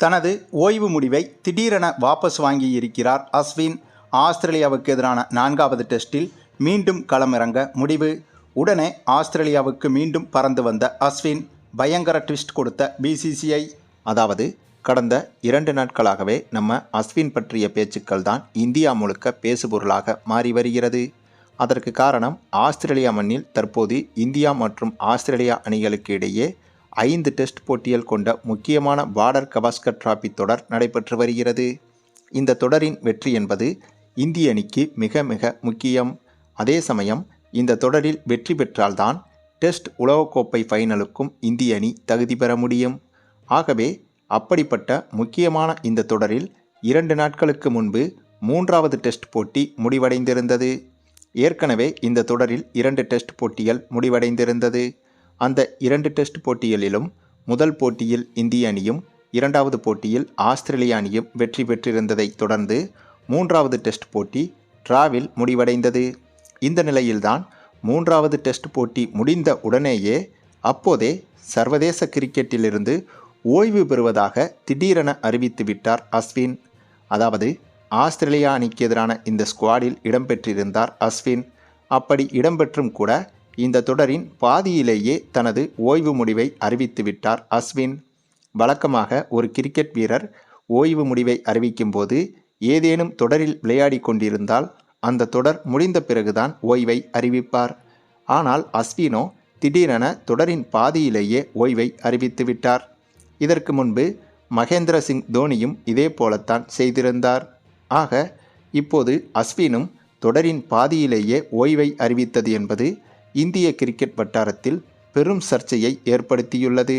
தனது ஓய்வு முடிவை திடீரென வாபஸ் வாங்கியிருக்கிறார் அஸ்வின். ஆஸ்திரேலியாவுக்கு எதிரான நான்காவது டெஸ்டில் மீண்டும் களமிறங்க முடிவு. உடனே ஆஸ்திரேலியாவுக்கு மீண்டும் பறந்து வந்த அஸ்வின் பயங்கர ட்விஸ்ட் கொடுத்த பிசிசிஐ அதாவது கடந்த இரண்டு நாட்களாகவே நம்ம அஸ்வின் பற்றிய பேச்சுக்கள் தான் இந்தியா முழுக்க பேசுபொருளாக மாறி வருகிறது. அதற்கு காரணம் ஆஸ்திரேலியா மண்ணில் தற்போது இந்தியா மற்றும் ஆஸ்திரேலியா அணிகளுக்கு இடையே ஐந்து டெஸ்ட் போட்டிகள் கொண்ட முக்கியமான பார்டர் கவாஸ்கர் டிராபி தொடர் நடைபெற்று வருகிறது. இந்த தொடரின் வெற்றி என்பது இந்திய அணிக்கு மிக மிக முக்கியம். அதே சமயம் இந்த தொடரில் வெற்றி பெற்றால்தான் டெஸ்ட் உலகக்கோப்பை ஃபைனலுக்கும் இந்திய அணி தகுதி பெற முடியும். ஆகவே அப்படிப்பட்ட முக்கியமான இந்த தொடரில் இரண்டு நாட்களுக்கு முன்பு மூன்றாவது டெஸ்ட் போட்டி முடிவடைந்திருந்தது. ஏற்கனவே இந்த தொடரில் இரண்டு டெஸ்ட் போட்டிகள் முடிவடைந்திருந்தது. அந்த இரண்டு டெஸ்ட் போட்டிகளிலும் முதல் போட்டியில் இந்திய அணியும் இரண்டாவது போட்டியில் ஆஸ்திரேலிய அணியும் வெற்றி பெற்றிருந்ததைத் தொடர்ந்து மூன்றாவது டெஸ்ட் போட்டி டிராவில் முடிவடைந்தது. இந்த நிலையில்தான் மூன்றாவது டெஸ்ட் போட்டி முடிந்த உடனேயே அப்போதே சர்வதேச கிரிக்கெட்டிலிருந்து ஓய்வு பெறுவதாக திடீரென அறிவித்து விட்டார் அஸ்வின். அதாவது ஆஸ்திரேலியா அணிக்கு எதிரான இந்த ஸ்குவாடில் இடம்பெற்றிருந்தார் அஸ்வின். அப்படி இடம்பெற்றும் கூட இந்த தொடரின் பாதியிலேயே தனது ஓய்வு முடிவை அறிவித்து விட்டார் அஸ்வின். வழக்கமாக ஒரு கிரிக்கெட் வீரர் ஓய்வு முடிவை அறிவிக்கும்போது ஏதேனும் தொடரில் விளையாடி கொண்டிருந்தால் அந்த தொடர் முடிந்த பிறகுதான் ஓய்வை அறிவிப்பார். ஆனால் அஸ்வினோ திடீரென தொடரின் பாதியிலேயே ஓய்வை அறிவித்து விட்டார். இதற்கு முன்பு மகேந்திர சிங் தோனியும் இதே போலத்தான் செய்திருந்தார். ஆக இப்போது அஸ்வினும் தொடரின் பாதியிலேயே ஓய்வை அறிவித்தது என்பது இந்திய கிரிக்கெட் வட்டாரத்தில் பெரும் சர்ச்சையை ஏற்படுத்தியுள்ளது.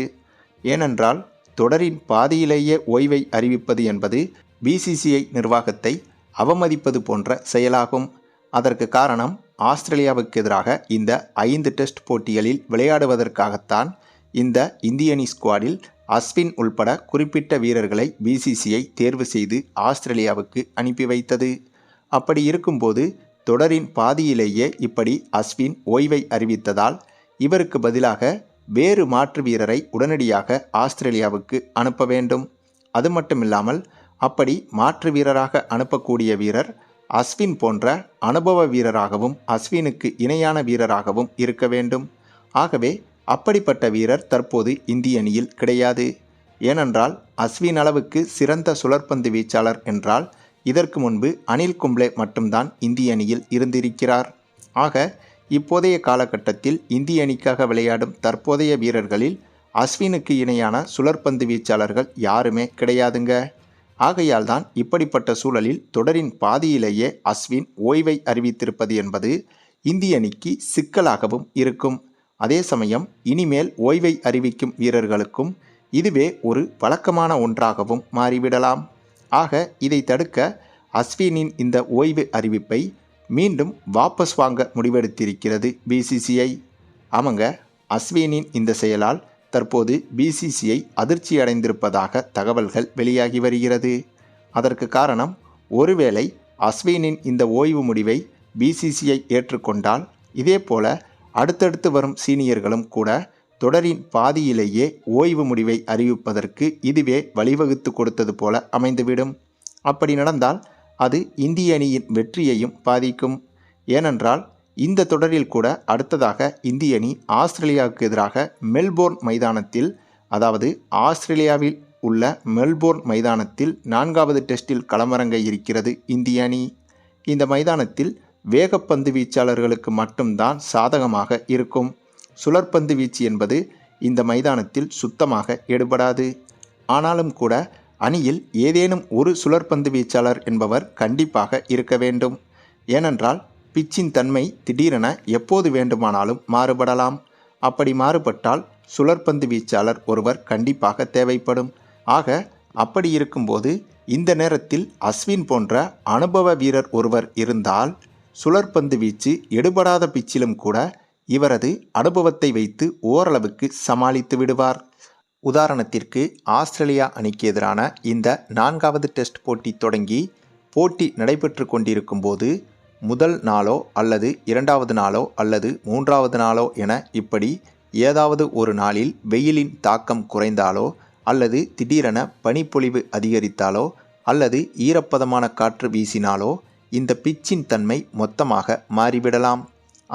ஏனென்றால் தொடரின் பாதியிலேயே ஓய்வை அறிவிப்பது என்பது பிசிசிஐ நிர்வாகத்தை அவமதிப்பது போன்ற செயலாகும். அதற்கு காரணம் ஆஸ்திரேலியாவுக்கு எதிராக இந்த ஐந்து டெஸ்ட் போட்டிகளில் விளையாடுவதற்காகத்தான் இந்த இந்திய அணி ஸ்குவாடில் அஸ்வின் உள்பட குறிப்பிட்ட வீரர்களை பிசிசிஐ தேர்வு செய்து ஆஸ்திரேலியாவுக்கு அனுப்பி வைத்தது. அப்படி இருக்கும்போது தொடரின் பாதியிலேயே இப்படி அஸ்வின் ஓய்வை அறிவித்ததால் இவருக்கு பதிலாக வேறு மாற்று வீரரை உடனடியாக ஆஸ்திரேலியாவுக்கு அனுப்ப வேண்டும். அது மட்டுமில்லாமல் அப்படி மாற்று வீரராக அனுப்பக்கூடிய வீரர் அஸ்வின் போன்ற அனுபவ வீரராகவும் அஸ்வினுக்கு இணையான வீரராகவும் இருக்க வேண்டும். ஆகவே அப்படிப்பட்ட வீரர் தற்போது இந்திய அணியில் கிடையாது. ஏனென்றால் அஸ்வின் அளவுக்கு சிறந்த சுழற்பந்து வீச்சாளர் என்றால் இதற்கு முன்பு அனில் கும்ப்ளே மட்டும்தான் இந்திய அணியில் இருந்திருக்கிறார். ஆக இப்போதைய காலகட்டத்தில் இந்திய அணிக்காக விளையாடும் தற்போதைய வீரர்களில் அஸ்வினுக்கு இணையான சுழற்பந்து வீச்சாளர்கள் யாருமே கிடையாதுங்க. ஆகையால் தான் இப்படிப்பட்ட சூழலில் தொடரின் பாதியிலேயே அஸ்வின் ஓய்வை அறிவித்திருப்பது என்பது இந்திய அணிக்கு சிக்கலாகவும் இருக்கும். அதே சமயம் இனிமேல் ஓய்வை அறிவிக்கும் வீரர்களுக்கும் இதுவே ஒரு வழக்கமான ஒன்றாகவும் மாறிவிடலாம். ஆக இதை தடுக்க அஸ்வினின் இந்த ஓய்வு அறிவிப்பை மீண்டும் வாபஸ் வாங்க முடிவெடுத்திருக்கிறது பிசிசிஐ ஆமாங்க அஸ்வினின் இந்த செயலால் தற்போது பிசிசிஐ அதிர்ச்சி அடைந்திருப்பதாக தகவல்கள் வெளியாகி வருகிறது. அதற்கு காரணம் ஒருவேளை அஸ்வினின் இந்த ஓய்வு முடிவை பிசிசிஐ ஏற்றுக்கொண்டால் இதேபோல அடுத்தடுத்து வரும் சீனியர்களும் கூட தொடரின் பாதியிலேயே ஓய்வு முடிவை அறிவிப்பதற்கு இதுவே வழிவகுத்து கொடுத்தது போல அமைந்துவிடும். அப்படி நடந்தால் அது இந்திய அணியின் வெற்றியையும் பாதிக்கும். ஏனென்றால் இந்த தொடரில் கூட அடுத்ததாக இந்திய அணி ஆஸ்திரேலியாவுக்கு எதிராக மெல்போர்ன் மைதானத்தில் அதாவது ஆஸ்திரேலியாவில் உள்ள மெல்போர்ன் மைதானத்தில் நான்காவது டெஸ்டில் களமிறங்க இருக்கிறது இந்திய அணி. இந்த மைதானத்தில் வேகப்பந்து வீச்சாளர்களுக்கு மட்டும்தான் சாதகமாக இருக்கும். சுழற்பந்து வீச்சு என்பது இந்த மைதானத்தில் சுத்தமாக எடுபடாது. ஆனாலும் கூட அணியில் ஏதேனும் ஒரு சுழற்பந்து வீச்சாளர் என்பவர் கண்டிப்பாக இருக்க வேண்டும். ஏனென்றால் பிச்சின் தன்மை திடீரென எப்போது வேண்டுமானாலும் மாறுபடலாம். அப்படி மாறுபட்டால் சுழற்பந்து வீச்சாளர் ஒருவர் கண்டிப்பாக தேவைப்படும். ஆக அப்படி இருக்கும்போது இந்த நேரத்தில் அஸ்வின் போன்ற அனுபவ வீரர் ஒருவர் இருந்தால் சுழற்பந்து வீச்சு எடுபடாத பிச்சிலும் கூட இவரது அனுபவத்தை வைத்து ஓரளவுக்கு சமாளித்து விடுவார். உதாரணத்திற்கு ஆஸ்திரேலியா அணிக்கு எதிரான இந்த நான்காவது டெஸ்ட் போட்டி தொடங்கி போட்டி நடைபெற்று கொண்டிருக்கும் போது முதல் நாளோ அல்லது இரண்டாவது நாளோ அல்லது மூன்றாவது நாளோ என இப்படி ஏதாவது ஒரு நாளில் வெயிலின் தாக்கம் குறைந்தாலோ அல்லது திடீரென பனிப்பொழிவு அதிகரித்தாலோ அல்லது ஈரப்பதமான காற்று வீசினாலோ இந்த பிச்சின் தன்மை மொத்தமாக மாறிவிடலாம்.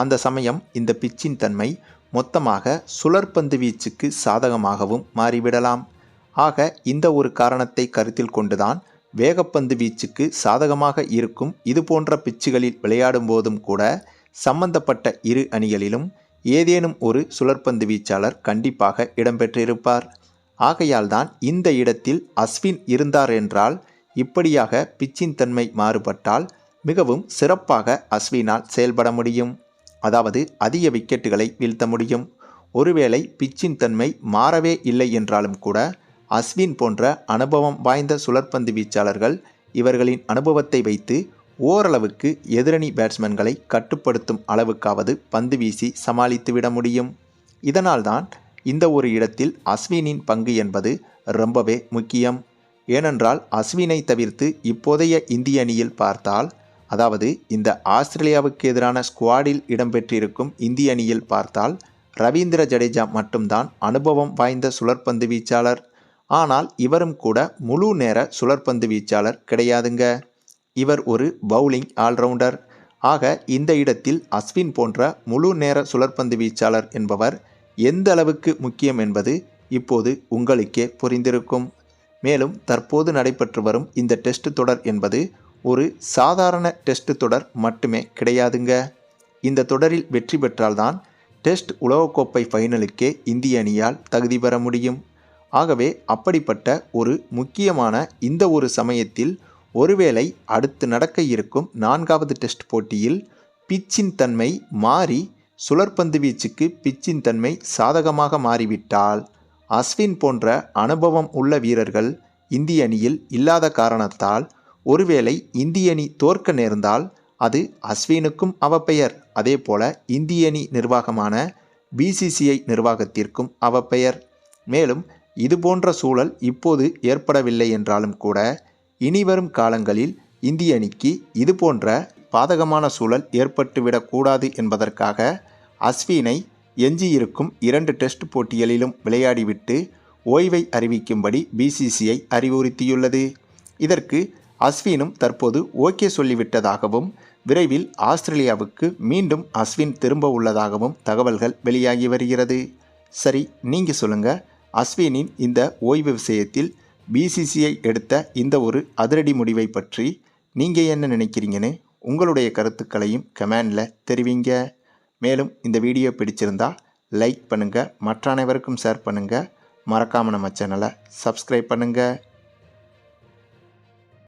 அந்த சமயம் இந்த பிச்சின் தன்மை மொத்தமாக சுழற்பந்து வீச்சுக்கு சாதகமாகவும் மாறிவிடலாம். ஆக இந்த ஒரு காரணத்தை கருத்தில் கொண்டுதான் வேகப்பந்து வீச்சுக்கு சாதகமாக இருக்கும் இது போன்ற பிச்சுகளில் விளையாடும் போதும் கூட சம்பந்தப்பட்ட இரு அணிகளிலும் ஏதேனும் ஒரு சுழற்பந்து வீச்சாளர் கண்டிப்பாக இடம்பெற்றிருப்பார். ஆகையால்தான் இந்த இடத்தில் அஸ்வின் இருந்தார் என்றால் இப்படியாக பிச்சின் தன்மை மாறுபட்டால் மிகவும் சிறப்பாக அஸ்வினால் செயல்பட முடியும். அதாவது அதிக விக்கெட்டுகளை வீழ்த்த முடியும். ஒருவேளை பிச்சின் தன்மை மாறவே இல்லை என்றாலும் கூட அஸ்வின் போன்ற அனுபவம் வாய்ந்த சுழற்பந்து வீச்சாளர்கள் இவர்களின் அனுபவத்தை வைத்து ஓரளவுக்கு எதிரணி பேட்ஸ்மேன்களை கட்டுப்படுத்தும் அளவுக்காவது பந்து வீசி சமாளித்துவிட முடியும். இதனால்தான் இந்த ஒரு இடத்தில் அஸ்வினின் பங்கு என்பது ரொம்பவே முக்கியம். ஏனென்றால் அஸ்வினை தவிர்த்து இப்போதைய இந்திய அணியில் பார்த்தால் அதாவது இந்த ஆஸ்திரேலியாவுக்கு எதிரான ஸ்குவாடில் இடம்பெற்றிருக்கும் இந்திய அணியில் பார்த்தால் ரவீந்திர ஜடேஜா மட்டும்தான் அனுபவம் வாய்ந்த சுழற்பந்து வீச்சாளர். ஆனால் இவரும் கூட முழு நேர சுழற்பந்து வீச்சாளர் கிடையாதுங்க. இவர் ஒரு பவுலிங் ஆல்ரவுண்டர். ஆக இந்த இடத்தில் அஸ்வின் போன்ற முழு நேர சுழற்பந்து வீச்சாளர் என்பவர் எந்த அளவுக்கு முக்கியம் என்பது இப்போது உங்களுக்கே புரிந்திருக்கும். மேலும் தற்போது நடைபெற்று வரும் இந்த டெஸ்ட் தொடர் என்பது ஒரு சாதாரண டெஸ்ட் தொடர் மட்டுமே கிடையாதுங்க. இந்த தொடரில் வெற்றி பெற்றால்தான் டெஸ்ட் உலகக்கோப்பை ஃபைனலுக்கே இந்திய அணியால் தகுதி பெற முடியும். ஆகவே அப்படிப்பட்ட ஒரு முக்கியமான இந்த ஒரு சமயத்தில் ஒருவேளை அடுத்து நடக்க இருக்கும் நான்காவது டெஸ்ட் போட்டியில் பிச்சின் தன்மை மாறி சுழற்பந்து வீச்சுக்கு பிச்சின் தன்மை சாதகமாக மாறிவிட்டால் அஸ்வின் போன்ற அனுபவம் உள்ள வீரர்கள் இந்திய அணியில் இல்லாத காரணத்தால் ஒருவேளை இந்திய அணி தோற்க நேர்ந்தால் அது அஸ்வினுக்கும் அவப்பெயர். அதேபோல இந்திய அணி நிர்வாகமான பிசிசிஐ நிர்வாகத்திற்கும் அவப்பெயர். மேலும் இதுபோன்ற சூழல் இப்போது ஏற்படவில்லை என்றாலும் கூட இனிவரும் காலங்களில் இந்திய அணிக்கு இது போன்ற பாதகமான சூழல் ஏற்பட்டுவிடக்கூடாது என்பதற்காக அஸ்வினை எஞ்சியிருக்கும் இரண்டு டெஸ்ட் போட்டிகளிலும் விளையாடிவிட்டு ஓய்வை அறிவிக்கும்படி பிசிசிஐ அறிவுறுத்தியுள்ளது. இதற்கு அஸ்வினும் தற்போது ஓகே சொல்லிவிட்டதாகவும் விரைவில் ஆஸ்திரேலியாவுக்கு மீண்டும் அஸ்வின் திரும்ப உள்ளதாகவும் தகவல்கள் வெளியாகி வருகிறது. சரி நீங்கள் சொல்லுங்கள் அஸ்வினின் இந்த ஓய்வு விஷயத்தில் பிசிசிஐ எடுத்த இந்த ஒரு அதிரடி முடிவை பற்றி நீங்கள் என்ன நினைக்கிறீங்கன்னு உங்களுடைய கருத்துக்களையும் கமெண்டில் தெரிவிங்க. மேலும் இந்த வீடியோ பிடிச்சிருந்தா லைக் பண்ணுங்கள் மற்ற அனைவருக்கும் ஷேர் பண்ணுங்கள் மறக்காமல் நம்ம சேனலை சப்ஸ்கிரைப் பண்ணுங்கள்